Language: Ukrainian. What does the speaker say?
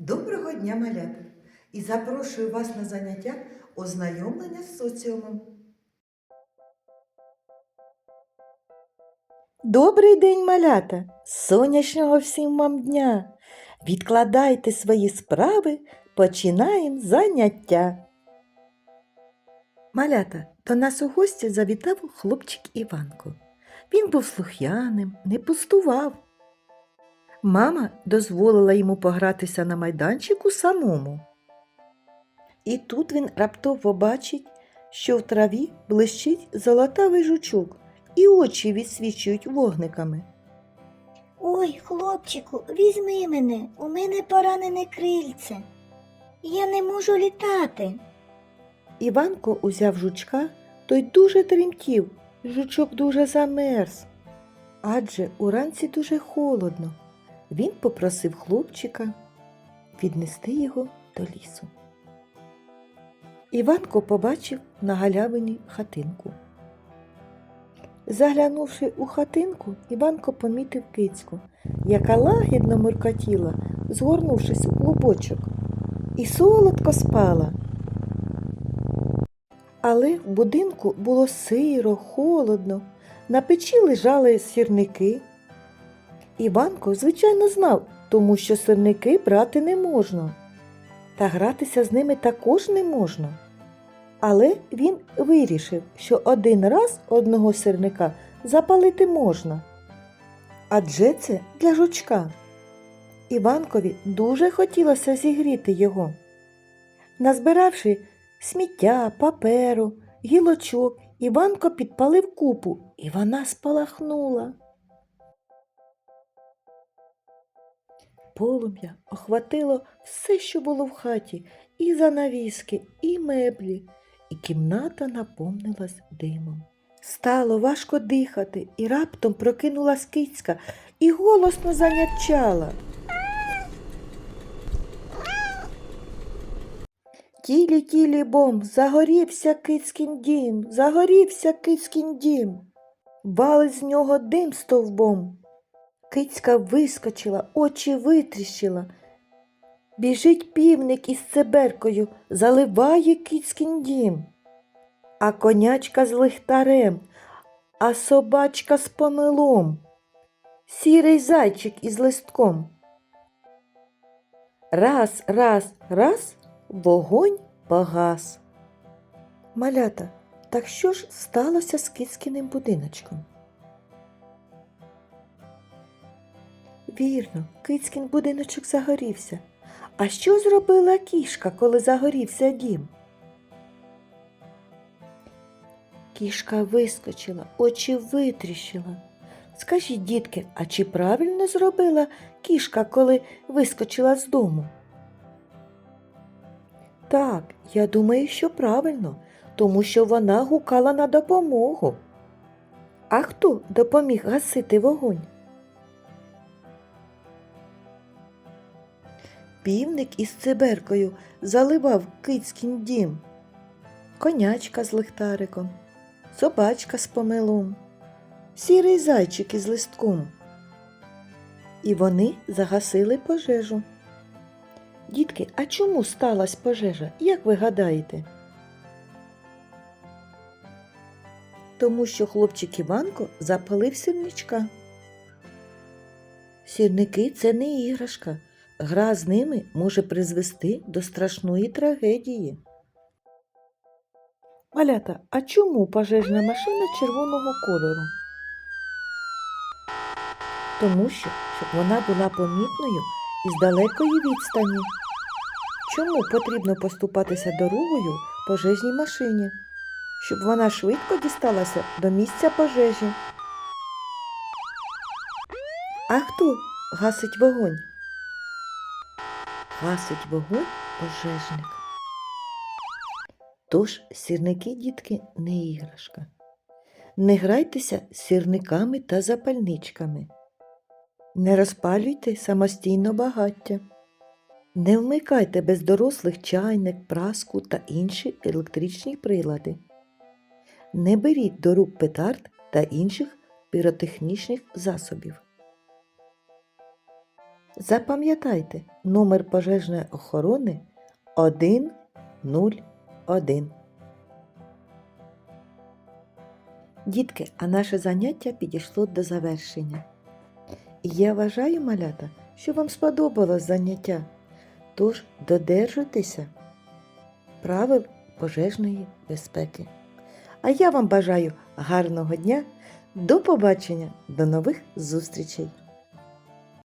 Доброго дня, малята! І запрошую вас на заняття ознайомлення з соціумом. Добрий день, малята! Сонячного всім вам дня! Відкладайте свої справи, починаємо заняття. Малята, до нас у гості завітав хлопчик Іванко. Він був слух'яним, не пустував. Мама дозволила йому погратися на майданчику самому. І тут він раптово бачить, що в траві блищить золотавий жучок, і очі відсвічують вогниками. Ой, хлопчику, візьми мене, у мене поранене крильце. Я не можу літати. Іванко узяв жучка, той дуже тремтів, жучок дуже замерз. Адже уранці дуже холодно. Він попросив хлопчика віднести його до лісу. Іванко побачив на галявині хатинку. Заглянувши у хатинку, Іванко помітив кицьку, яка лагідно муркотіла, згорнувшись у клубочок, і солодко спала. Але в будинку було сиро, холодно, на печі лежали сірники. Іванко, звичайно, знав, тому що сирники брати не можна, та гратися з ними також не можна. Але він вирішив, що один раз одного сирника запалити можна. Адже це для жучка. Іванкові дуже хотілося зігріти його. Назбиравши сміття, паперу, гілочок, Іванко підпалив купу, і вона спалахнула. Полум'я охватило все, що було в хаті, і занавіски, і меблі, і кімната наповнилась димом. Стало важко дихати, і раптом прокинулась кицька і голосно занячала. Тілі тілі бом, загорівся кицькін дім, загорівся кицькін дім. Валить з нього дим стовбом. Кицька вискочила, очі витріщила. Біжить півник із циберкою, заливає кицькін дім. А конячка з лихтарем, а собачка з помилом, сірий зайчик із листком. Раз, раз, раз, вогонь погас. Малята, так що ж сталося з кицькіним будиночком? Вірно, кицькін будиночок загорівся. А що зробила кішка, коли загорівся дім? Кішка вискочила, очі витріщила. Скажіть, дітки, а чи правильно зробила кішка, коли вискочила з дому? Так, я думаю, що правильно, тому що вона гукала на допомогу. А хто допоміг гасити вогонь? Півник із циберкою заливав кицькін дім, конячка з лихтариком, собачка з помилом, сірий зайчик із листком. І вони загасили пожежу. Дітки, а чому сталася пожежа, як ви гадаєте? Тому що хлопчик Іванко запалив сірничка. Сірники це не іграшка. Гра з ними може призвести до страшної трагедії. Малята, а чому пожежна машина червоного кольору? Тому що, щоб вона була помітною із далекої відстані. Чому потрібно поступатися дорогою пожежній машині? Щоб вона швидко дісталася до місця пожежі. А хто гасить вогонь? Гасить вогонь пожежник. Тож сірники, дітки, не іграшка. Не грайтеся з сірниками та запальничками. Не розпалюйте самостійно багаття. Не вмикайте без дорослих чайник, праску та інші електричні прилади. Не беріть до рук петард та інших піротехнічних засобів. Запам'ятайте, номер пожежної охорони 101. Дітки, а наше заняття підійшло до завершення. І я вважаю, малята, що вам сподобалось заняття. Тож додержуйтеся правил пожежної безпеки. А я вам бажаю гарного дня. До побачення, до нових зустрічей!